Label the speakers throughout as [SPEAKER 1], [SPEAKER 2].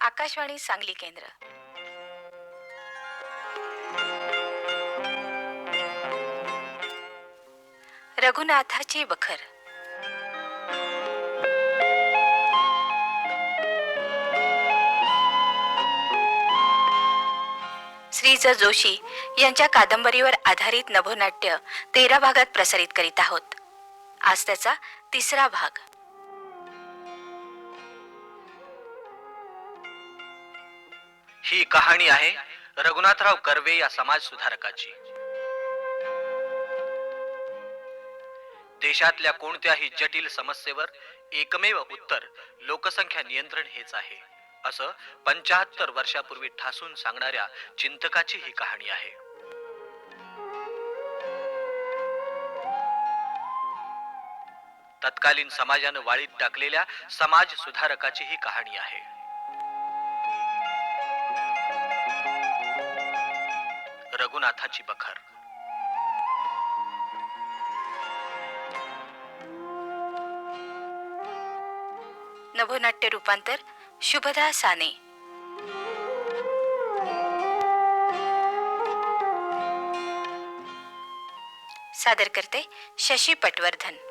[SPEAKER 1] आकाशवाणी सांगली केंद्र. रघुनाथाची बखर. श्री ज जोशी यांच्या कादंबरीवर आधारित नभोनाट्य तेरा भागात प्रसारित करीत आहोत. आज त्याचा तिसरा भाग.
[SPEAKER 2] ही कहाणी आहे रघुनाथराव कर्वे या समाज सुधारकाची देशातल्या कोणत्याही जटिल समस्येवर एकमेव उत्तर लोकसंख्या नियंत्रण हेच आहे असं पंचाहत्तर वर्षापूर्वी ठासून सांगणाऱ्या चिंतकाची ही कहाणी आहे. तत्कालीन समाजानं वाळीत टाकलेल्या समाज सुधारकाची ही कहाणी आहे. रघुनाथाची बखर.
[SPEAKER 1] नभोनाट्य रूपांतर शुभदा साने. सादर करते शशी पटवर्धन.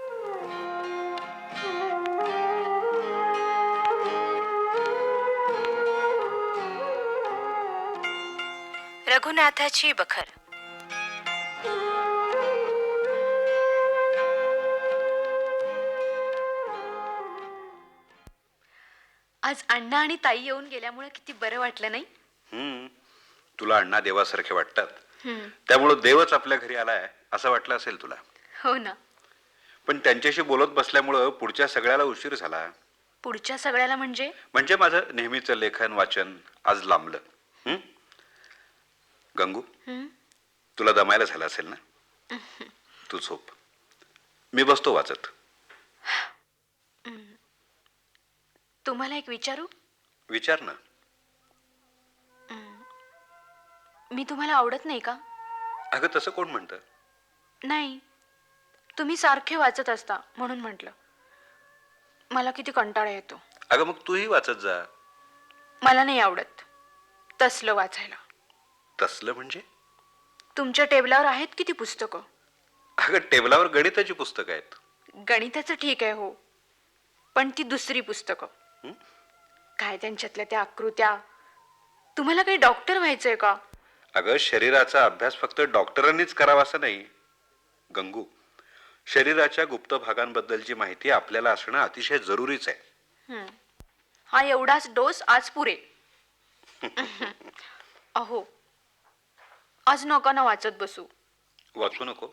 [SPEAKER 1] रघुनाथाची बखर
[SPEAKER 3] आज अण्णा आणि ताई येऊन गेल्यामुळे किती बरं वाटलं नाही?
[SPEAKER 4] हम्म. तुला अण्णा देवासारखे वाटतात. त्यामुळं देवच आपल्या घरी आलाय असं वाटलं असेल तुला?
[SPEAKER 3] हो ना.
[SPEAKER 4] पण त्यांच्याशी बोलत बसल्यामुळं पुढच्या सगळ्याला उशीर झाला.
[SPEAKER 3] पुढच्या सगळ्याला म्हणजे?
[SPEAKER 4] म्हणजे माझं नेहमीचं लेखन वाचन आज लांबलं? गंगू? तुला दमायला झालं असेल ना? तू झोप. मी बसतो वाचत.
[SPEAKER 3] तुम्हाला एक विचारू?
[SPEAKER 4] विचार ना.
[SPEAKER 3] मी तुम्हाला आवडत नाही का?
[SPEAKER 4] अगं तसं कोण म्हणतं?
[SPEAKER 3] नाही. तुम्ही सारखे वाचत असता म्हणून म्हटलं. मला किती कंटाळा येतो.
[SPEAKER 4] अगं मग तूही वाचत जा.
[SPEAKER 3] मला नाही आवडत तसलं वाचायला.
[SPEAKER 4] तसलं म्हणजे?
[SPEAKER 3] तुमच्या टेबलावर आहेत किती पुस्तकं?
[SPEAKER 4] अगं टेबलावर गणिताची पुस्तकं आहेत.
[SPEAKER 3] गणिताचं ठीक आहे हो पण ती दुसरी पुस्तकं.
[SPEAKER 4] हं?
[SPEAKER 3] काय त्यांच्यातल्या त्या आकृत्या? तुम्हाला काही डॉक्टर व्हायचंय का?
[SPEAKER 4] अगं शरीराचा अभ्यास फक्त डॉक्टरांनीच करावा असं नाही. गंगू शरीराच्या गुप्त भागांबद्दलची माहिती आपल्याला असणं अतिशय जरुरीच आहे.
[SPEAKER 3] हं. हा एवढाच डोस आज पुरे. अहो आज नका ना वाचत बसू.
[SPEAKER 4] वाचू नको.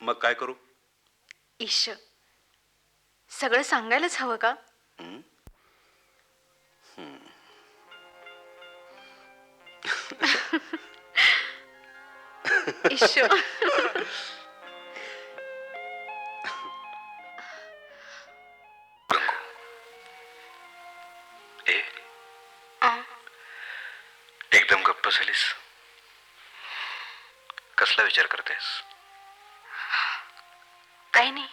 [SPEAKER 4] मग काय करू?
[SPEAKER 3] ईश सगळं सांगायलाच हवं का?
[SPEAKER 4] हं?
[SPEAKER 3] ईश.
[SPEAKER 4] ए एकदम गप्प झालीस. कसला विचार करतेस?
[SPEAKER 3] काही नाही.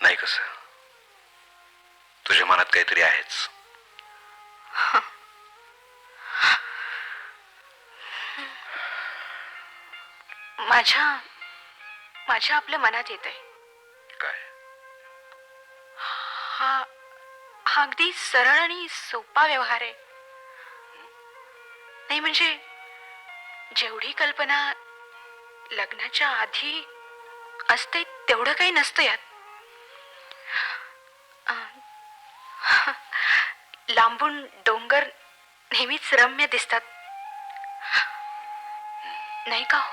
[SPEAKER 4] नाही कसं? तुझ्या मनात काहीतरी आहेच.
[SPEAKER 3] माझ्या माझ्या आपल्या मनात येत आहे
[SPEAKER 4] काय?
[SPEAKER 3] हा हा अगदी सरळ आणि सोपा व्यवहार आहे. नाही म्हणजे जेवढी कल्पना लग्नाच्या आधी असते तेवढं काही नसतं यात. लांबून डोंगर नेहमीच रम्य दिसतात. नाही का हो?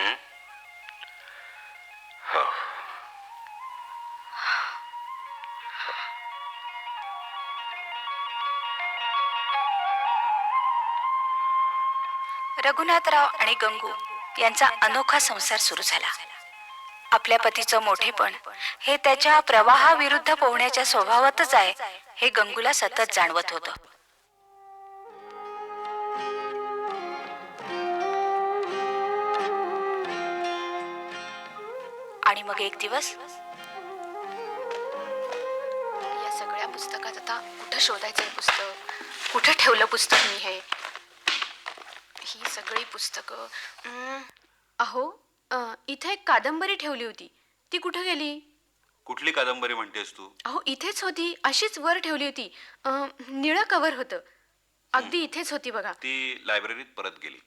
[SPEAKER 4] हो?
[SPEAKER 1] रघुनाथराव आणि गंगू यांचा अनोखा संसार सुरू झाला. आपल्या पतीचं मोठेपण हे त्याच्या प्रवाहाविरुद्ध पोहण्याच्या स्वभावातच आहे हे गंगूला सतत जाणवत होतं. आणि मग एक दिवस या सगळ्या
[SPEAKER 5] पुस्तकात आता कुठं शोधायचं आहे पुस्तक? कुठं ठेवलं पुस्तक मी हे? ही सगळी पुस्तकं.
[SPEAKER 3] अहो अ, इथे एक कादंबरी ठेवली होती. ती कुठं गेली?
[SPEAKER 4] कुठली कादंबरी म्हणतेस तू?
[SPEAKER 3] अहो इथेच होती. अशीच वर ठेवली होती. अ, निळं कवर होतं. अगदी इथेच होती बघा.
[SPEAKER 4] ती लायब्ररीत परत गेली.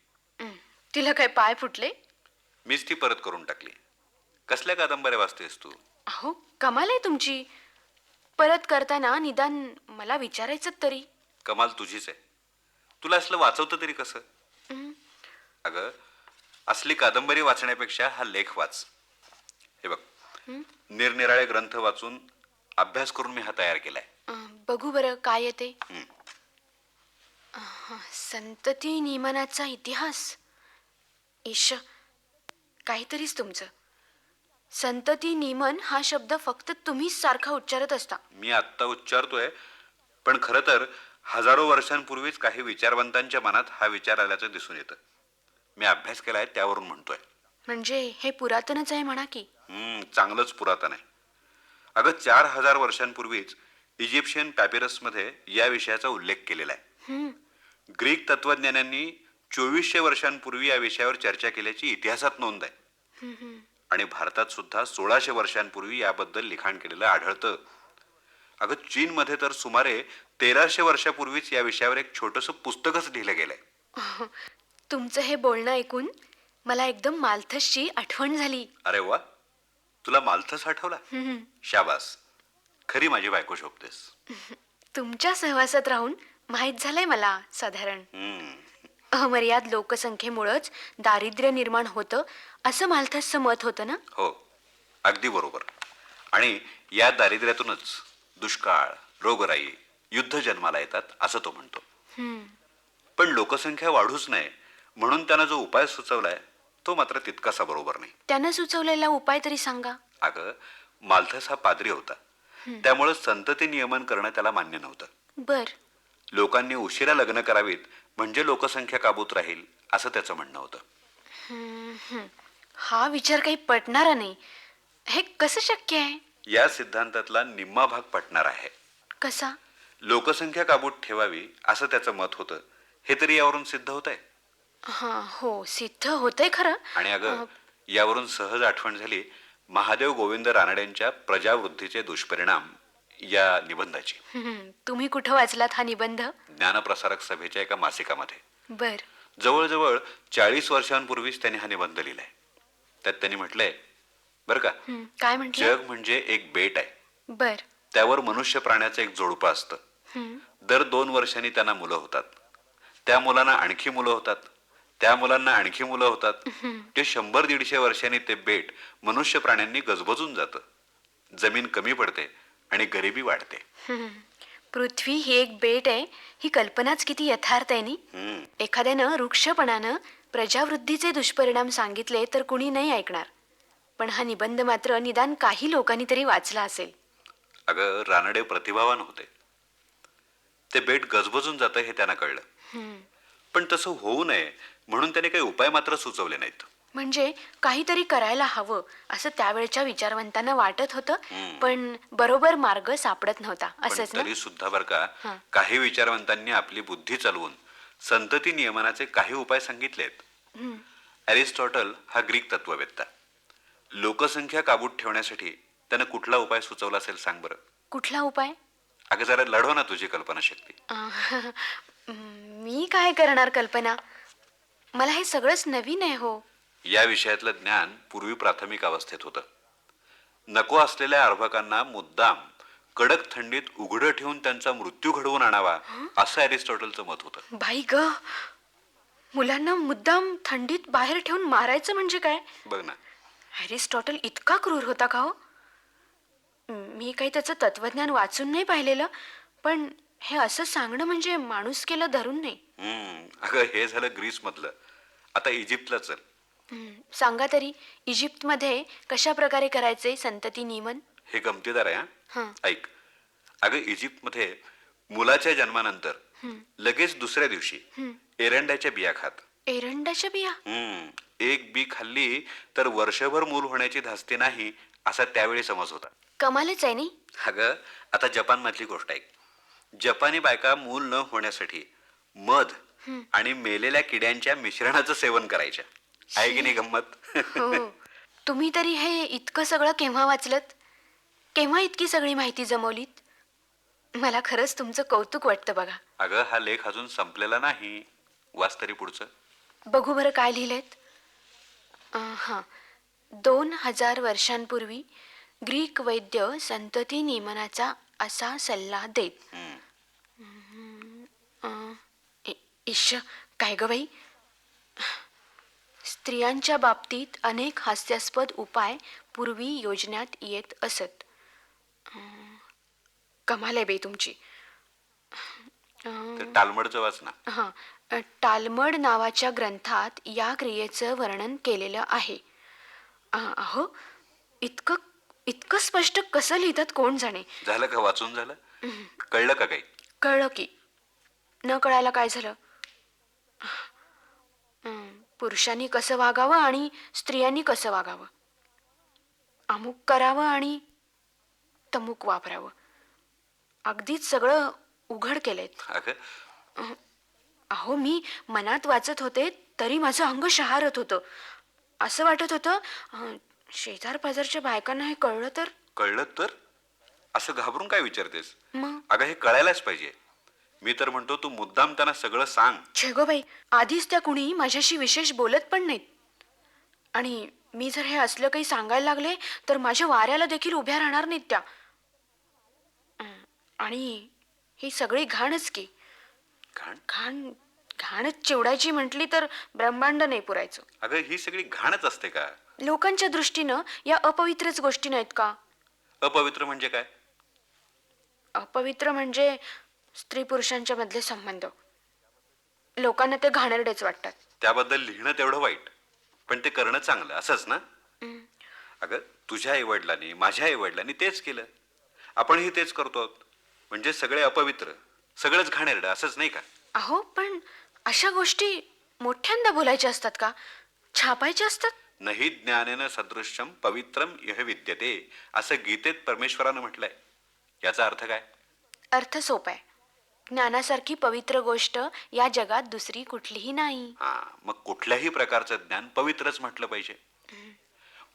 [SPEAKER 3] तिला काय पाय फुटले?
[SPEAKER 4] मीच ती परत करून टाकली. कसल्या कादंबऱ्या वाचतेस तू?
[SPEAKER 3] अहो कमाल आहे तुमची. परत करताना निदान मला विचारायचं तरी.
[SPEAKER 4] कमाल तुझीच आहे. तुला असलं वाचवतं तरी कसं? अगं असली कादंबरी वाचण्यापेक्षा हा लेख वाच. हे बघ निरनिराळे ग्रंथ वाचून अभ्यास करून मी हा तयार केलाय.
[SPEAKER 3] अ, बघू बरं काय येते.
[SPEAKER 4] हं.
[SPEAKER 3] अह, संतती नियमनाचा इतिहास. ईश काहीतरीच तुमचं. संतती नियमन हा शब्द फक्त तुम्हीच सारखा उच्चारत असता.
[SPEAKER 4] मी आत्ता उच्चारतोय पण खरं तर हजारो वर्षांपूर्वीच काही विचारवंतांच्या मनात हा विचार आल्याचं दिसून येतं. मी अभ्यास केलाय त्यावरून म्हणतोय.
[SPEAKER 3] म्हणजे हे पुरातनच आहे म्हणा की.
[SPEAKER 4] हम्म, चांगलंच पुरातन आहे. अगं चार हजार वर्षांपूर्वीच इजिप्शियन पॅपिरसमध्ये या विषयाचा उल्लेख केलेला आहे. ग्रीक तत्वज्ञानांनी चोवीसशे वर्षांपूर्वी या विषयावर चर्चा केल्याची इतिहासात नोंद आहे. आणि भारतात सुद्धा सोळाशे वर्षांपूर्वी याबद्दल लिखाण केलेलं आढळतं. अगं चीनमध्ये तर सुमारे तेराशे वर्षापूर्वीच या विषयावर एक छोटंसं पुस्तकच लिहिलं गेलंय.
[SPEAKER 3] तुमचं हे बोलणं ऐकून मला एकदम मालथसची आठवण झाली.
[SPEAKER 4] अरे वा. तुला मालथस आठवला. शाबास. खरी माझी बायको शोभतेस.
[SPEAKER 3] तुमच्या सहवासात राहून माहीत झालंय मला साधारण. अमर्याद लोकसंख्येमुळंच दारिद्र्य निर्माण होतं असं मालथसचं मत होतं ना?
[SPEAKER 4] हो. अगदी बरोबर. आणि या दारिद्र्यातूनच दुष्काळ रोगराई युद्ध जन्माला येतात असं तो म्हणतो. पण लोकसंख्या वाढूच नये म्हणून त्यानं जो उपाय सुचवलाय तो मात्र तितकासा बरोबर नाही.
[SPEAKER 3] त्यानं सुचवलेला उपाय तरी सांगा.
[SPEAKER 4] अगं मालथस हा पादरी होता. त्यामुळं संतती नियमन करणं त्याला मान्य नव्हतं.
[SPEAKER 3] बर.
[SPEAKER 4] लोकांनी उशिरा लग्न करावीत म्हणजे लोकसंख्या काबूत राहील असं त्याचं म्हणणं होतं.
[SPEAKER 3] हं, विचार काही पटणारा नाही. हे कसं शक्य आहे?
[SPEAKER 4] या सिद्धांतातला निम्मा भाग पटणार आहे.
[SPEAKER 3] कसा?
[SPEAKER 4] लोकसंख्या काबूत ठेवावी असं त्याचं मत होतं. हे तरी यावरून सिद्ध होत आहे
[SPEAKER 3] हा हो सिद्ध होतंय खरं.
[SPEAKER 4] आणि अगं यावरून सहज आठवण झाली महादेव गोविंद रानडेंच्या प्रजावृद्धीचे दुष्परिणाम या निबंधाची.
[SPEAKER 3] तुम्ही कुठं वाचलात हा निबंध?
[SPEAKER 4] ज्ञानप्रसारक सभेच्या एका मासिकामध्ये.
[SPEAKER 3] बर.
[SPEAKER 4] जवळजवळ चाळीस वर्षांपूर्वीच त्यांनी हा निबंध लिहिलाय. त्यात त्यांनी म्हटलंय बरं का?
[SPEAKER 3] काय म्हटलं?
[SPEAKER 4] जग म्हणजे एक बेट आहे.
[SPEAKER 3] बर.
[SPEAKER 4] त्यावर मनुष्य प्राण्याचं एक जोडपं असतं. दर दोन वर्षांनी त्यांना मुलं होतात. त्या मुलांना आणखी मुलं होतात. त्या मुलांना आणखी मुलं होतात. ते शंभर दीडशे वर्षांनी ते बेट मनुष्य प्राण्यांनी गजबजून जातं. जमीन कमी पडते आणि गरिबी वाढते.
[SPEAKER 3] पृथ्वी ही एक बेट आहे. ही कल्पनाच किती यथार्थ आहे नी?
[SPEAKER 4] हम्म,
[SPEAKER 3] एखाद्यानं वृक्षपणानं प्रजावृद्धीचे दुष्परिणाम सांगितले तर कुणी नाही ऐकणार. पण हा निबंध मात्र निदान काही लोकांनी तरी वाचला असेल.
[SPEAKER 4] अगं रानडे प्रतिभावान होते. ते बेट गजबजून जातं हे त्यांना कळलं. पण तसं होऊ नये. म्हणून त्याने काही उपाय मात्र सुचवले नाहीत.
[SPEAKER 3] म्हणजे काहीतरी करायला हवं असं त्यावेळच्या विचारवंतांना वाटत होतं पण बरोबर मार्ग सापडत नव्हता. असंच ना?
[SPEAKER 4] तरी सुद्धा बर का. काही विचारवंतांनी आपली बुद्धी चालवून संतती नियमनाचे काही उपाय सांगितलेत. अरिस्टॉटल हा ग्रीक तत्ववेत्ता. लोकसंख्या काबूत ठेवण्यासाठी त्यानं कुठला उपाय सुचवला असेल सांग बरं?
[SPEAKER 3] कुठला उपाय?
[SPEAKER 4] अगं जरा लढव ना तुझी कल्पनाशक्ती.
[SPEAKER 3] अं, मी काय करणार कल्पना? मला हे सगळंच नवीन आहे हो.
[SPEAKER 4] या विषयातलं ज्ञान पूर्वी प्राथमिक अवस्थेत होतं. नको असलेल्या अर्भकांना मुद्दाम कडक थंडीत उघडं ठेवून त्यांचा मृत्यू घडवून आणावा असं अरिस्टॉटलचं मत होतं.
[SPEAKER 3] बाई ग मुलांना मुद्दाम थंडीत बाहेर ठेवून मारायचं म्हणजे काय?
[SPEAKER 4] बघ ना.
[SPEAKER 3] अरिस्टॉटल इतका क्रूर होता का हो? मी काही त्याचं तत्वज्ञान वाचून नाही पाहिलेलं पण हे असं सांगणं म्हणजे माणूस केलं धरून नाही.
[SPEAKER 4] हम्म अगं हे झालं ग्रीस मधलं आता इजिप्तला चल.
[SPEAKER 3] हं, सांगा तरी इजिप्तमध्ये कशा प्रकारे करायचे संतती नियमन?
[SPEAKER 4] हे गमतीदार आहे
[SPEAKER 3] हां.
[SPEAKER 4] हा. ऐक. अगं इजिप्तमध्ये मुलाच्या जन्मानंतर लगेच दुसऱ्या दिवशी एरंडाच्या बिया खात.
[SPEAKER 3] एरंडाच्या बिया?
[SPEAKER 4] हम्म एक बी खाल्ली तर वर्षभर मूल होण्याची धास्ती नाही असा त्यावेळी समज होता.
[SPEAKER 3] कमालच आहे नाही?
[SPEAKER 4] अगं आता जपान मधली गोष्ट आहे जपानी बायका मूल न होण्यासाठी मध आणि मेलेल्या किड्यांच्या मिश्रणाचं सेवन करायच्या. आहे की नाही गंमत?
[SPEAKER 3] हो. तुम्ही तरी हे इतकं सगळं केव्हा वाचलत? केव्हा इतकी सगळी माहिती जमवलीत? मला खरंच तुमचं कौतुक वाटतं बघा.
[SPEAKER 4] अगं हा लेख अजून संपलेला नाही. वाच तरी पुढचं.
[SPEAKER 3] बघू बरं काय लिहिलंयत अं, हां. दोन हजार वर्षांपूर्वी ग्रीक वैद्य संतती नियमनाचा असा सल्ला देत.
[SPEAKER 4] हम्म.
[SPEAKER 3] अं, इ- इश्श काय ग बाई? स्त्रियांच्या बाबतीत अनेक हास्यास्पद उपाय पूर्वी योजण्यात येत असत. अं, कमाल आहे बाई तुमची. अं,
[SPEAKER 4] ते टालमडचं वाच ना
[SPEAKER 3] हां अ, टालमड नावाच्या ग्रंथात या क्रियेचं वर्णन केलेलं आहे. अ, अहो इतकं इतकं स्पष्ट कसं लिहितात कोण जाणे?
[SPEAKER 4] झालं का वाचून झालं? कळलं का काही?
[SPEAKER 3] कळलं की. न कळायला काय झालं? पुरुषांनी कसं वागावं आणि स्त्रियांनी कसं वागावं? अमुक करावं आणि तमुक वापरावं. अगदीच सगळं उघड केलंय
[SPEAKER 4] अगं?
[SPEAKER 3] अहो मी मनात वाचत होते तरी माझं अंग शहारत होतं. असं वाटत होतं शेजार पाजारच्या बायकांना हे कळलं तर?
[SPEAKER 4] कळलं तर? असं घाबरून काय विचारतेस?
[SPEAKER 3] मग?
[SPEAKER 4] अगं हे कळायलाच पाहिजे. मी तर म्हणतो तू मुद्दाम त्यांना सगळं सांग.
[SPEAKER 3] छेगोबाई आधीच त्या कुणी माझ्याशी विशेष बोलत पण नाहीत. आणि मी जर हे असलं काही सांगायला लागले तर माझ्या वाऱ्याला देखील उभ्या राहणार नाहीत त्या. अं, आणि ही सगळी घाणच की.
[SPEAKER 4] घाण?
[SPEAKER 3] घाण घाणच चिवडायची म्हटली तर ब्रह्मांड नाही पुरायचं.
[SPEAKER 4] अगं ही सगळी घाणच असते का?
[SPEAKER 3] लोकांच्या दृष्टीनं या अपवित्रच गोष्टी नाहीत का?
[SPEAKER 4] अपवित्र म्हणजे काय?
[SPEAKER 3] अपवित्र म्हणजे स्त्री पुरुषांच्या मधले संबंध. लोकांना ते घाणेरडेच वाटतात.
[SPEAKER 4] त्याबद्दल लिहिणं तेवढं वाईट पण ते करणं चांगलं असंच ना? अगं तुझ्या आईवडिलांनी माझ्या आईवडिलांनी तेच केलं. आपणही तेच करतो आहोत. म्हणजे सगळे अपवित्र सगळंच घाणेरडं असंच नाही का?
[SPEAKER 3] अहो पण अशा गोष्टी मोठ्यांदा बोलायच्या असतात का? छापायच्या असतात?
[SPEAKER 4] नाही ज्ञानेन सदृश्यम पवित्रम यह विद्यते. असं गीतेत परमेश्वरानं म्हटलंय. याचा अर्थ काय?
[SPEAKER 3] अर्थ सोपा आहे. ज्ञानासारखी पवित्र गोष्ट या जगात दुसरी कुठलीही नाही.
[SPEAKER 4] हा मग कुठल्याही प्रकारचं ज्ञान पवित्रच म्हटलं पाहिजे.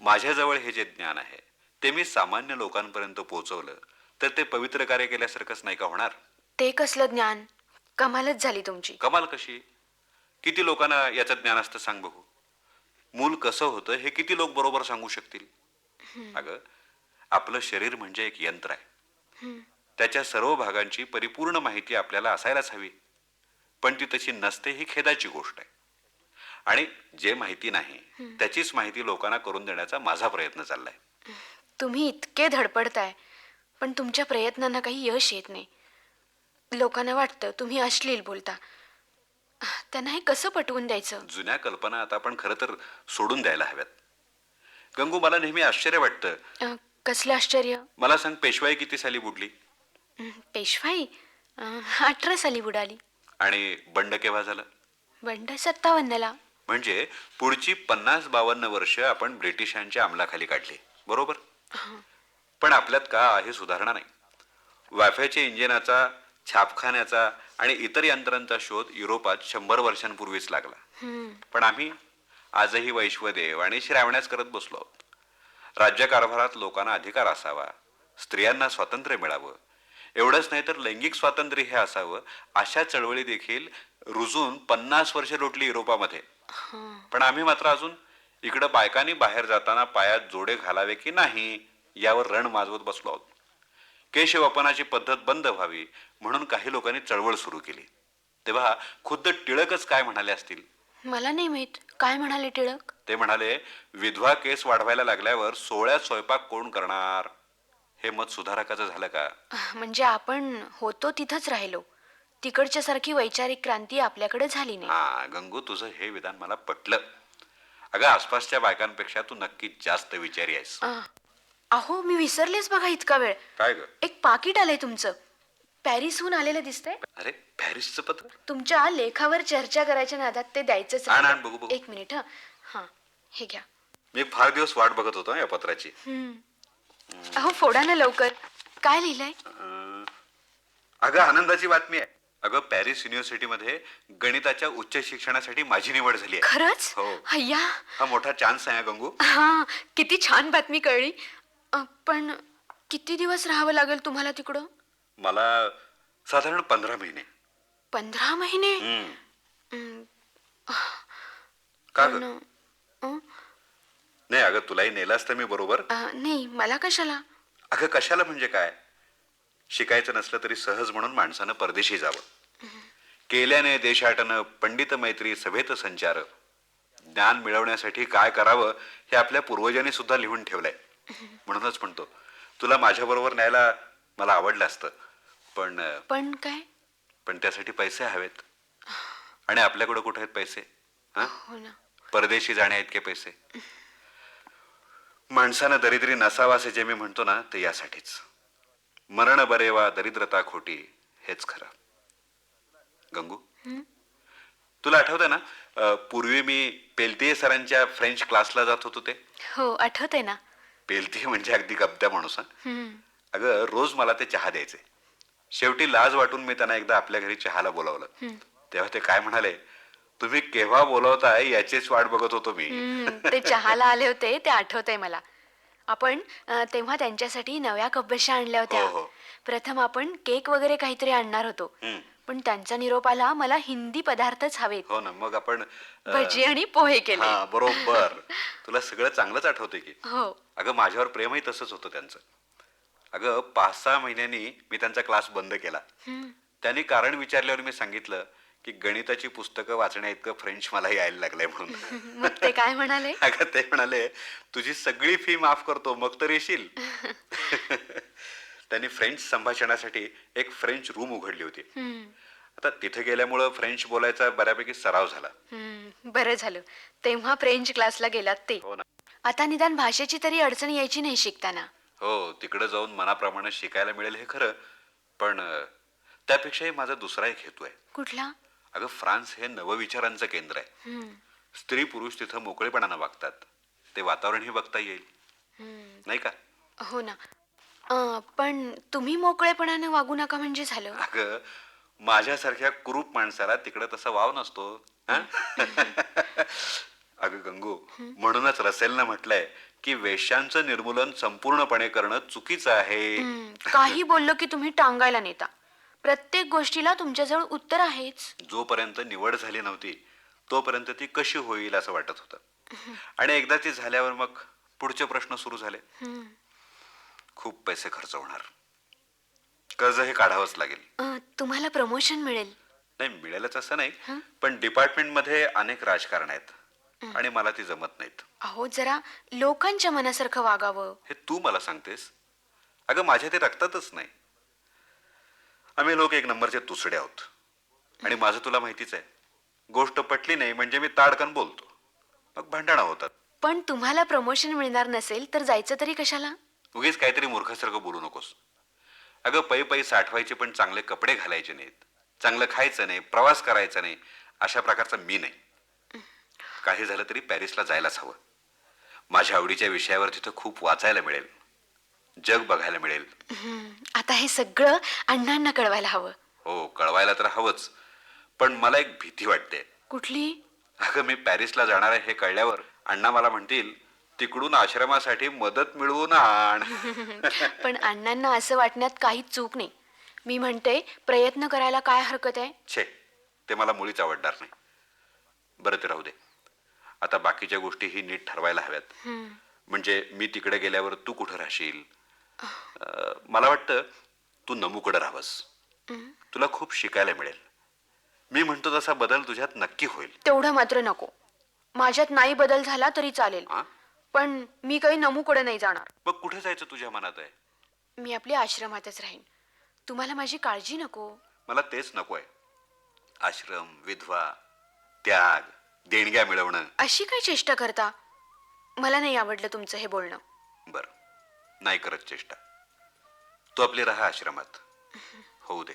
[SPEAKER 4] माझ्याजवळ हे जे ज्ञान आहे ते मी सामान्य लोकांपर्यंत पोहोचवलं तर ते पवित्र कार्य केल्यासारखंच नाही का होणार?
[SPEAKER 3] ते कसलं ज्ञान? कमालच झाली तुमची.
[SPEAKER 4] कमाल कशी? किती लोकांना याचं ज्ञान असतं सांग बघू. मूल कसं होतं हे किती लोक बरोबर सांगू शकतील? अगं आपलं शरीर म्हणजे एक यंत्र आहे. त्याच्या सर्व भागांची परिपूर्ण माहिती आपल्याला असायलाच हवी. पण ती तशी नसते ही खेदाची गोष्ट आहे. आणि जे माहिती नाही त्याचीच माहिती लोकांना करून देण्याचा माझा प्रयत्न चाललाय.
[SPEAKER 3] तुम्ही इतके धडपडताय पण तुमच्या प्रयत्नांना काही यश येत नाही. लोकांना वाटतं तुम्ही अश्लील बोलता. त्यांना हे कसं पटवून द्यायचं?
[SPEAKER 4] जुन्या कल्पना आता आपण खरं तर सोडून द्यायला हव्यात. गंगू मला नेहमी आश्चर्य वाटतं.
[SPEAKER 3] अं, कसलं आश्चर्य?
[SPEAKER 4] मला सांग पेशवाई किती साली बुडली?
[SPEAKER 3] पेशवाई? अं, अठरा साली बुडाली.
[SPEAKER 4] आणि बंड केव्हा झालं?
[SPEAKER 3] बंड सत्तावन्नला.
[SPEAKER 4] म्हणजे पुढची पन्नास बावन्न वर्ष आपण ब्रिटिशांच्या अंमलाखाली काढली. बरोबर? पण आपल्यात का आहे सुधारणा नाही? वाफ्याच्या इंजिनाचा छापखान्याचा आणि इतर यंत्रांचा शोध युरोपात शंभर वर्षांपूर्वीच लागला. पण आम्ही आजही वैश्वदेव आणि श्रावण्यास करत बसलो आहोत. राज्यकारभारात लोकांना अधिकार असावा स्त्रियांना स्वातंत्र्य मिळावं एवढंच नाही तर लैंगिक स्वातंत्र्य हे असावं अशा चळवळी देखील रुजून पन्नास वर्ष लोटली युरोपामध्ये. पण आम्ही मात्र अजून इकडं बायकांनी बाहेर जाताना पायात जोडे घालावे की नाही यावर रण माजवत बसलो आहोत. केशवपनाची पद्धत बंद व्हावी म्हणून काही लोकांनी चळवळ सुरू केली. तेव्हा खुद्द टिळकच काय म्हणाले असतील?
[SPEAKER 3] मला नाही माहीत. काय म्हणाले टिळक?
[SPEAKER 4] ते म्हणाले विधवा केस वाढवायला लागल्यावर सोळ्यात स्वयंपाक कोण करणार? हे मत सुधारकाचं झालं का?
[SPEAKER 3] म्हणजे आपण होतो तिथंच राहिलो. तिकडच्या सारखी वैचारिक क्रांती आपल्याकडे झाली नाही.
[SPEAKER 4] हा गंगू तुझं हे विधान मला पटलं. अगं आसपासच्या बायकांपेक्षा तू नक्कीच जास्त विचारी आहेस.
[SPEAKER 3] अहो मी विसरलेच बघा इतका वेळ.
[SPEAKER 4] काय ग?
[SPEAKER 3] एक पाकिट आलंय तुमचं. पॅरिसहून आलेलं दिसतंय.
[SPEAKER 4] अरे पॅरिसचं पत्र?
[SPEAKER 3] तुमच्या लेखावर चर्चा करायच्या नादात ते द्यायचंच
[SPEAKER 4] आण, आण,
[SPEAKER 3] राहिलं.
[SPEAKER 4] बघू, बघू.
[SPEAKER 3] एक मिनिट हा. हा हे घ्या.
[SPEAKER 4] मी फार दिवस वाट बघत होतो हं या पत्राची.
[SPEAKER 3] अहो फोडा ना लवकर. काय लिहिलंय?
[SPEAKER 4] अं, अगं आनंदाची बातमी आहे. अगं पॅरिस युनिव्हर्सिटीमध्ये गणिताच्या उच्च शिक्षणासाठी माझी निवड झाली आहे.
[SPEAKER 3] खरंच?
[SPEAKER 4] हो.
[SPEAKER 3] अय्या.
[SPEAKER 4] हा मोठा चान्स आहे हा, गंगू.
[SPEAKER 3] हा किती छान बातमी कळली. अ, पण किती दिवस राहावं लागेल तुम्हाला तिकडं?
[SPEAKER 4] मला साधारण पंधरा महिने.
[SPEAKER 3] पंधरा महिने?
[SPEAKER 4] हम्म. का
[SPEAKER 3] पण,
[SPEAKER 4] ग
[SPEAKER 3] अ,
[SPEAKER 4] नाही अगं तुलाही नेलं असतं मी बरोबर.
[SPEAKER 3] अ, नाही मला कशाला?
[SPEAKER 4] अगं कशाला म्हणजे काय? शिकायचं नसलं तरी सहज म्हणून माणसानं परदेशी जावं. केल्याने देशाटन पंडित मैत्री सभेत संचार. ज्ञान मिळवण्यासाठी काय करावं हे आपल्या पूर्वजांनी सुद्धा लिहून ठेवलंय. म्हणूनच म्हणतो. तुला माझ्याबरोबर न्यायला मला आवडलं असतं. पण
[SPEAKER 3] पण काय?
[SPEAKER 4] पण त्यासाठी पैसे हवेत. आणि आपल्याकडे कुठे आहेत पैसे? हा?
[SPEAKER 3] हो ना.
[SPEAKER 4] परदेशी जाण्या इतके पैसे. माणसानं दरिद्री नसावा असे जे मी म्हणतो ना ते यासाठीच. मरण बरे वा दरिद्रता खोटी हेच खरं. गंगू? तुला आठवतंय ना अं, पूर्वी मी पेलतिये सरांच्या फ्रेंच क्लासला जात होतो ते?
[SPEAKER 3] हो आठवतंय ना.
[SPEAKER 4] पेलतिये म्हणजे अगदी गप्त्या माणूस. अगं रोज मला ते चहा द्यायचे शेवटी लाज वाटून मी त्यांना एकदा आपल्या घरी चहाला बोलावलं. तेव्हा ते काय म्हणाले तुम्ही केव्हा बोलवताय याचीच वाट बघत होतो मी.
[SPEAKER 3] ते चहाला आले होते ते आठवतंय मला. आपण तेव्हा त्यांच्यासाठी नव्या कपबशा आणल्या
[SPEAKER 4] हो,
[SPEAKER 3] होत्या.
[SPEAKER 4] हो.
[SPEAKER 3] प्रथम आपण केक वगैरे काहीतरी आणणार होतो. पण त्यांचा निरोप आला मला हिंदी पदार्थच हवेत.
[SPEAKER 4] हो ना मग आपण अं,
[SPEAKER 3] भजी आणि पोहे केले.
[SPEAKER 4] हा बरोबर. तुला सगळं चांगलंच आठवतंय की.
[SPEAKER 3] हो.
[SPEAKER 4] अगं माझ्यावर प्रेमही तसंच होतं त्यांचं. अगं पाच सहा महिन्यांनी मी त्यांचा क्लास बंद केला.
[SPEAKER 3] हम्म.
[SPEAKER 4] त्यांनी कारण विचारल्यावर मी सांगितलं की गणिताची पुस्तकं वाचण्या इतकं फ्रेंच मला यायला लागलंय म्हणून.
[SPEAKER 3] मग ते काय म्हणाले?
[SPEAKER 4] अगं ते म्हणाले तुझी सगळी फी माफ करतो मग तर येशील. त्यांनी फ्रेंच संभाषणासाठी एक फ्रेंच रूम उघडली होती. आता तिथे गेल्यामुळं फ्रेंच बोलायचा बऱ्यापैकी सराव झाला.
[SPEAKER 3] हम्म, बरं झालं. तेव्हा फ्रेंच क्लासला गेलात ते.
[SPEAKER 4] हो ना.
[SPEAKER 3] आता निदान भाषेची तरी अडचण यायची नाही शिकताना.
[SPEAKER 4] हो तिकडे जाऊन मनाप्रमाणे शिकायला मिळेल हे खरं पण अं, त्यापेक्षाही माझा दुसरा एक हेतू आहे.
[SPEAKER 3] कुठला?
[SPEAKER 4] अगं फ्रान्स हे नवविचारांचं केंद्र आहे.
[SPEAKER 3] हम्म,
[SPEAKER 4] स्त्री पुरुष तिथं मोकळेपणानं वागतात. ते वातावरणही बघता येईल.
[SPEAKER 3] हम्म.
[SPEAKER 4] नाही का?
[SPEAKER 3] हो ना. अं, पण तुम्ही मोकळेपणाने वागू नका म्हणजे झालं.
[SPEAKER 4] अगं माझ्यासारख्या कुरूप माणसाला तिकडे तसा वाव नसतो हं? अगं गंगू म्हणूनच रसेलनं म्हटलंय की वेश्यांचं निर्मूलन संपूर्णपणे करणं चुकीचं आहे.
[SPEAKER 3] काही बोललो की तुम्ही टांगायला नेता. प्रत्येक गोष्टीला तुमच्याजवळ उत्तर आहेच.
[SPEAKER 4] जोपर्यंत निवड झाली नव्हती तोपर्यंत ती कशी होईल असं वाटत होतं. आणि एकदा ती झाल्यावर मग पुढचे प्रश्न सुरू झाले. खूप पैसे खर्च होणार. कर्ज हे काढावंच लागेल.
[SPEAKER 3] अं, तुम्हाला प्रमोशन मिळेल.
[SPEAKER 4] नाही मिळेलच असं नाही. पण डिपार्टमेंटमध्ये अनेक राजकारण आहेत. आणि मला ती जमत नाहीत.
[SPEAKER 3] अहो जरा लोकांच्या मनासारखं वागावं.
[SPEAKER 4] हे तू मला सांगतेस? अगं माझ्या ते रक्तातच नाही. आम्ही लोक एक नंबरचे तुसडे आहोत. आणि माझं तुला माहितीच आहे. गोष्ट पटली नाही म्हणजे मी ताडकन बोलतो. मग भांडणं होतात.
[SPEAKER 3] पण तुम्हाला प्रमोशन मिळणार नसेल तर जायचं तरी कशाला?
[SPEAKER 4] उगीच काहीतरी मूर्खासारखं बोलू नकोस. अगं पै पै साठवायचे पण चांगले कपडे घालायचे नाहीत. चांगलं खायचं नाही प्रवास करायचा नाही अशा प्रकारचा मी नाही. काही झालं तरी पॅरिसला जायलाच हवं. माझ्या आवडीच्या विषयावर तिथं खूप वाचायला मिळेल. जग बघायला मिळेल.
[SPEAKER 3] आता हे सगळं अण्णांना कळवायला हवं.
[SPEAKER 4] हो कळवायला तर हवंच. पण मला एक भीती वाटते.
[SPEAKER 3] कुठली?
[SPEAKER 4] अगं मी पॅरिसला जाणार आहे हे कळल्यावर अण्णा मला म्हणतील तिकडून आश्रमासाठी मदत मिळवून आण.
[SPEAKER 3] पण अण्णांना असं वाटण्यात काहीच चूक नाही. मी म्हणते प्रयत्न करायला काय हरकत आहे?
[SPEAKER 4] छे ते मला मुळीच आवडणार नाही. बरं ते राहू दे. आता बाकीच्या गोष्टी ही नीट ठरवायला हव्यात. म्हणजे मी तिकडे गेल्यावर तू कुठं राहशील? अं, मला वाटतं तू नमूकडे राहावंस. तुला खूप शिकायला मिळेल. मी म्हणतो तसा बदल तुझ्यात नक्की होईल.
[SPEAKER 3] तेवढं मात्र नको. माझ्यात नाही बदल झाला तरी चालेल.
[SPEAKER 4] हा
[SPEAKER 3] पण मी काही नमूकडे नाही जाणार.
[SPEAKER 4] मग कुठे जायचं तुझ्या मनात आहे?
[SPEAKER 3] मी आपल्या आश्रमातच राहीन. तुम्हाला माझी काळजी नको.
[SPEAKER 4] मला तेच नको आहे. आश्रम विधवा त्याग देणग्या मिळवणं.
[SPEAKER 3] अशी काय चेष्टा करता? मला नाही आवडलं तुमचं हे बोलणं.
[SPEAKER 4] बर. नाही करत चेष्टा. तू आपली राहा आश्रमात. होऊ दे.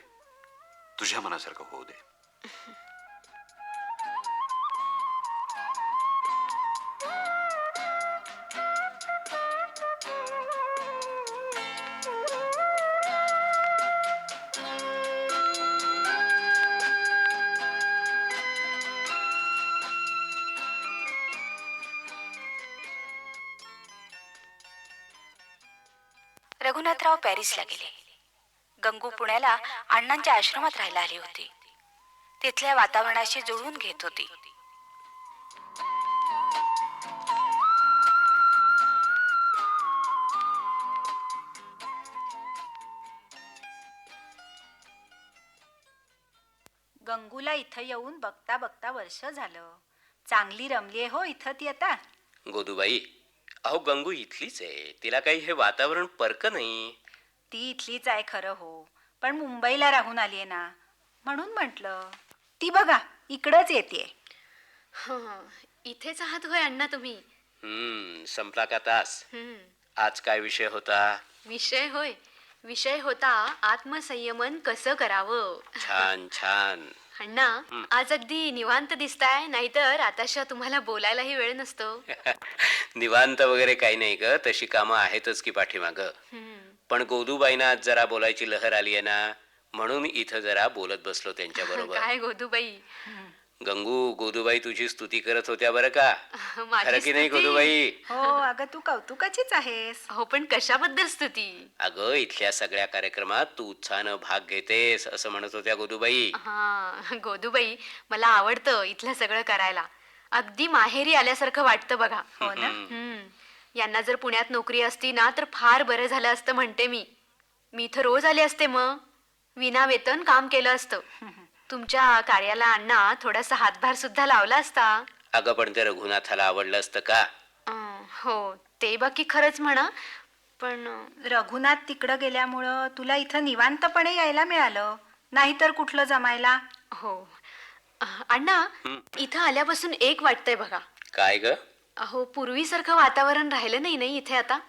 [SPEAKER 4] तुझ्या मनासारखं होऊ दे.
[SPEAKER 1] रघुनाथराव पॅरिसला गेले. गंगू पुण्याला अण्णांच्या आश्रमात राहायला आली होती. तिथल्या वातावरणाशी जुळवून घेत होती.
[SPEAKER 6] गंगूला इथं येऊन बघता बघता वर्ष झालं. चांगली रमलीये हो इथं ती आता.
[SPEAKER 7] गोदूबाई अहो गंगू इथलीच आहे. तिला काही हे वातावरण परक नाही.
[SPEAKER 6] ती इथलीच आहे खरं हो. पण मुंबईला राहून आलीये ना. म्हणून म्हटलं ती बघा इकडंच येते
[SPEAKER 3] हं, इथेच आहात होय अण्णा तुम्ही?
[SPEAKER 7] हम्म संपला का तास?
[SPEAKER 3] हं,
[SPEAKER 7] आज काय विषय होता?
[SPEAKER 3] विषय होय. विषय होता आत्मसंयमन कसं करावं?
[SPEAKER 7] छान छान.
[SPEAKER 3] अण्णा आज अगदी निवांत दिसताय नाहीतर आताशा तुम्हाला बोलायलाही वेळ नसतो.
[SPEAKER 7] निवांत वगैरे काही नाही ग तशी कामं आहेतच की पाठीमाग. पण गोदूबाईना आज जरा बोलायची लहर आली आहे ना म्हणून इथं जरा बोलत बसलो त्यांच्या बरोबर.
[SPEAKER 3] काय गोदूबाई
[SPEAKER 7] गंगू गोदूबाई तुझी स्तुती करत होत्या बरं का?
[SPEAKER 3] माझी
[SPEAKER 7] खरं की नाही
[SPEAKER 3] स्तुती?
[SPEAKER 7] गोदूबाई?
[SPEAKER 6] हो अगं तू कौतुकाचीच आहेस.
[SPEAKER 3] हो पण कशाबद्दल स्तुती?
[SPEAKER 7] अगं इथल्या सगळ्या कार्यक्रमात तू उत्साहानं भाग घेतेस असं म्हणत होत्या गोदूबाई.
[SPEAKER 3] हा गोदूबाई मला आवडतं इथलं सगळं करायला. अगदी माहेरी आल्यासारखं वाटतं बघा.
[SPEAKER 6] हो ना?
[SPEAKER 3] हम्म. यांना जर पुण्यात नोकरी असती ना तर फार बरं झालं असतं म्हणते मी. मी इथं रोज आले असते मग. विना वेतन काम केलं असतं. तुमच्या कार्याला अण्णा थोडासा हातभार सुद्धा लावला असता?
[SPEAKER 7] अगं पण ते रघुनाथाला आवडलं असतं का?
[SPEAKER 3] अं, हो ते बाकी खरंच म्हणा. पण
[SPEAKER 6] रघुनाथ तिकडं गेल्यामुळं तुला इथं निवांतपणे यायला मिळालं. नाहीतर कुठलं जमायला?
[SPEAKER 3] हो. अण्णा इथं आल्यापासून एक वाटतंय बघा.
[SPEAKER 7] काय ग?
[SPEAKER 3] अहो पूर्वीसारखं वातावरण राहिलं नाही नाही इथे आता?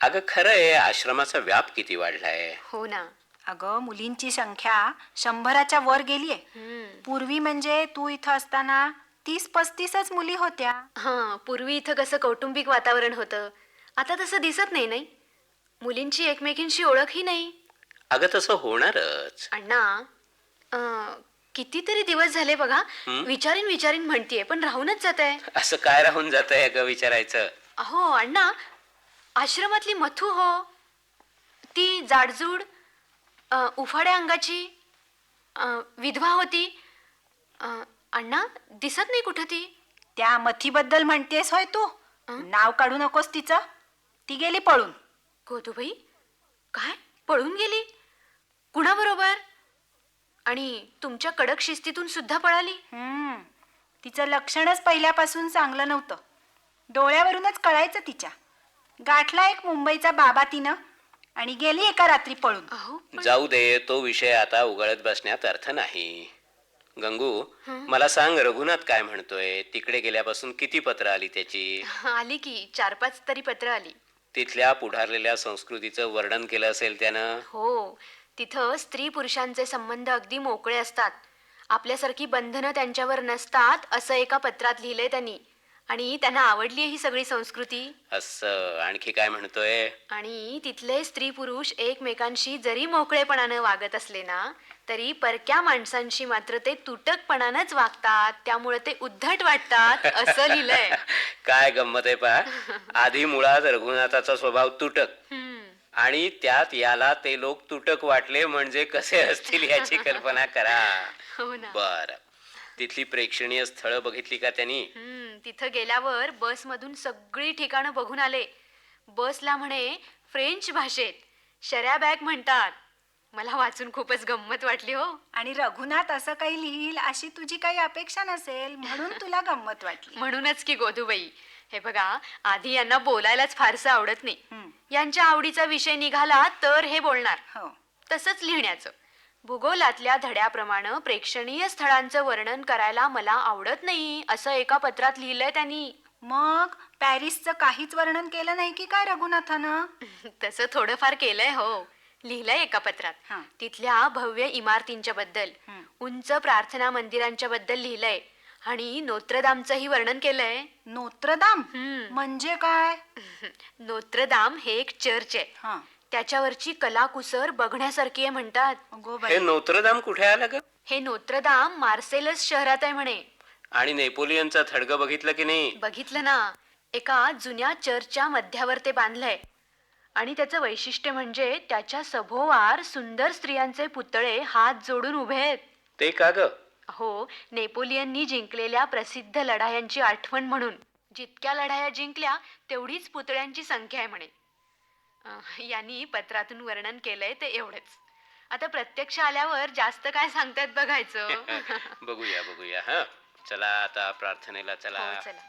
[SPEAKER 7] अगं खरं आहे आश्रमाचा व्याप किती वाढलाय.
[SPEAKER 3] हो ना.
[SPEAKER 6] अगं मुलींची संख्या शंभराच्या वर गेलीये.
[SPEAKER 3] हम्म.
[SPEAKER 6] पूर्वी म्हणजे तू इथं असताना तीस पस्तीसच मुली होत्या.
[SPEAKER 3] हा पूर्वी इथं कसं कौटुंबिक वातावरण होतं. आता तसं दिसत नाही नाही? मुलींची एकमेकींशी ओळखही नाही.
[SPEAKER 7] अगं तसं होणारच.
[SPEAKER 3] अण्णा अं, कितीतरी दिवस झाले बघा विचारीन विचारीन म्हणतीये पण राहूनच जात आहे
[SPEAKER 7] असं काय राहून जात आहे ग विचारायचं?
[SPEAKER 3] अहो अण्णा आश्रमातली मथू हो. ती जाडजूड अं, उफाड्या अंगाची अं, विधवा होती. अं, अण्णा दिसत नाही कुठं ती?
[SPEAKER 6] त्या मथीबद्दल म्हणतेस होय तू. नाव काढू नकोस तिचं. ती गेली पळून.
[SPEAKER 3] गोदूबाई काय? पळून गेली? कुणाबरोबर? आणि तुमच्या कडक शिस्तीतून सुद्धा पळाली?
[SPEAKER 6] हम्म. तिचं लक्षणच पहिल्यापासून चांगलं नव्हतं. डोळ्यावरूनच कळायचं तिच्या. गाठला एक मुंबईचा बाबा तिनं. आणि गेली एका रात्री पळून.
[SPEAKER 3] अहो
[SPEAKER 7] जाऊ दे तो विषय आता उघडत बसण्यात अर्थ नाही. गंगू मला सांग रघुनाथ काय म्हणतोय? तिकडे गेल्यापासून किती पत्र आली त्याची?
[SPEAKER 3] आली की चार पाच तरी पत्र आली.
[SPEAKER 7] तिथल्या पुढारलेल्या संस्कृतीचं वर्णन केलं असेल त्यानं?
[SPEAKER 3] हो तिथं स्त्री पुरुषांचे संबंध अगदी मोकळे असतात. आपल्यासारखी बंधनं त्यांच्यावर नसतात असं एका पत्रात लिहिलंय त्यांनी. आणि त्यांना आवडली ही सगळी संस्कृती?
[SPEAKER 7] असं आणखी काय म्हणतोय?
[SPEAKER 3] आणि तिथले स्त्री पुरुष एकमेकांशी जरी मोकळेपणानं वागत असले ना तरी परक्या माणसांशी मात्र ते तुटकपणानंच वागतात. त्यामुळे ते उद्धट वाटतात असं लिहिलंय.
[SPEAKER 7] काय गंमत आहे पा आधी मुळात रघुनाथाचा स्वभाव तुटक. आणि त्यात याला ते लोक तुटक वाटले म्हणजे कसे असतील याची कल्पना करा.
[SPEAKER 3] हो ना.
[SPEAKER 7] बर. तिथली प्रेक्षणीय स्थळं बघितली का त्यांनी?
[SPEAKER 3] हम्म, तिथं गेल्यावर बसमधून सगळी ठिकाणं बघून आले. बसला म्हणे फ्रेंच भाषेत शर्या बॅग म्हणतात. मला वाचून खूपच गंमत वाटली हो.
[SPEAKER 6] आणि रघुनाथ असं काही लिहिल अशी तुझी काही अपेक्षा नसेल म्हणून तुला गंमत वाटली.
[SPEAKER 3] म्हणूनच की गोदूबाई हे बघा आधी यांना बोलायलाच फारसं आवडत नाही. यांच्या आवडीचा विषय निघाला तर हे बोलणार.
[SPEAKER 6] हो.
[SPEAKER 3] तसंच लिहिण्याचं. भूगोलातल्या धड्याप्रमाणे प्रेक्षणीय स्थळांचं वर्णन करायला मला आवडत नाही असं एका पत्रात लिहिलंय त्यांनी.
[SPEAKER 6] मग पॅरिसचं काहीच वर्णन केलं नाही की काय रघुनाथानं?
[SPEAKER 3] तसं थोडंफार केलंय हो. लिहिलंय एका पत्रात.
[SPEAKER 6] हां.
[SPEAKER 3] तिथल्या भव्य इमारतींच्या बद्दल
[SPEAKER 6] हं.
[SPEAKER 3] उंच प्रार्थना मंदिरांच्या बद्दल लिहिलंय. आणि नोत्रदामचंही वर्णन केलंय.
[SPEAKER 6] नोत्रदाम?
[SPEAKER 3] हम्म.
[SPEAKER 6] म्हणजे काय?
[SPEAKER 3] नोत्रदाम हे एक चर्च आहे.
[SPEAKER 6] हा.
[SPEAKER 3] त्याच्यावरची कलाकुसर बघण्यासारखी आहे म्हणतात.
[SPEAKER 6] अगो
[SPEAKER 7] हे नोत्रदाम कुठे आलं ग?
[SPEAKER 3] हे नोत्रदाम मार्सेलस शहरात आहे म्हणे.
[SPEAKER 7] आणि नेपोलियनचा थडगं बघितलं की नाही?
[SPEAKER 3] बघितलं ना. एका जुन्या चर्चच्या मध्यावर ते बांधलंय. आणि त्याचं वैशिष्ट्य म्हणजे त्याच्या सभोवार सुंदर स्त्रियांचे पुतळे हात जोडून उभे आहेत.
[SPEAKER 7] ते का ग?
[SPEAKER 3] हो नेपोलियननी जिंकलेल्या प्रसिद्ध लढायांची आठवण म्हणून. जितक्या लढाया जिंकल्या तेवढीच पुतळ्यांची संख्या आहे म्हणे. अं, यांनी पत्रातून वर्णन केलंय ते एवढंच. आता प्रत्यक्ष आल्यावर जास्त काय सांगतायत बघायचं.
[SPEAKER 7] बघूया बघूया हा. चला आता प्रार्थनेला चला.
[SPEAKER 3] हो चला.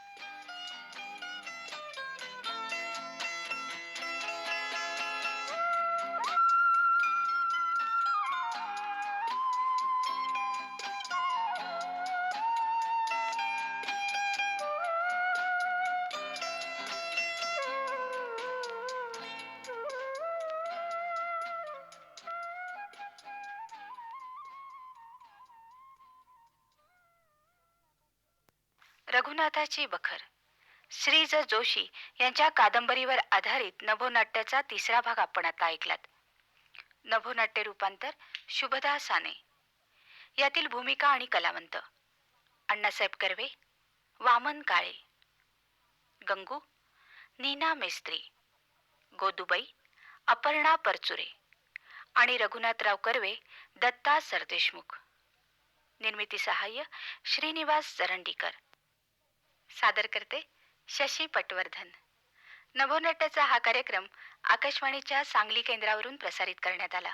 [SPEAKER 1] रघुनाथाची बखर. श्रीज जोशी यांच्या कादंबरीवर आधारित नभोनाट्याचा तिसरा भाग आपण आता ऐकलात. नभोनाट्य रूपांतर शुभदा साने. यातील भूमिका आणि कलावंत. अण्णासाहेब कर्वे वामन काळे. गंगू नीना मेस्त्री. गोदुबाई अपर्णा परचुरे. आणि रघुनाथराव कर्वे दत्ता सरदेशमुख. निर्मिती सहाय्य श्रीनिवास जरंडीकर सादर करते शशी पटवर्धन. नभोनाट्याचा हा कार्यक्रम आकाशवाणीच्या सांगली केंद्रावरून प्रसारित करण्यात आला.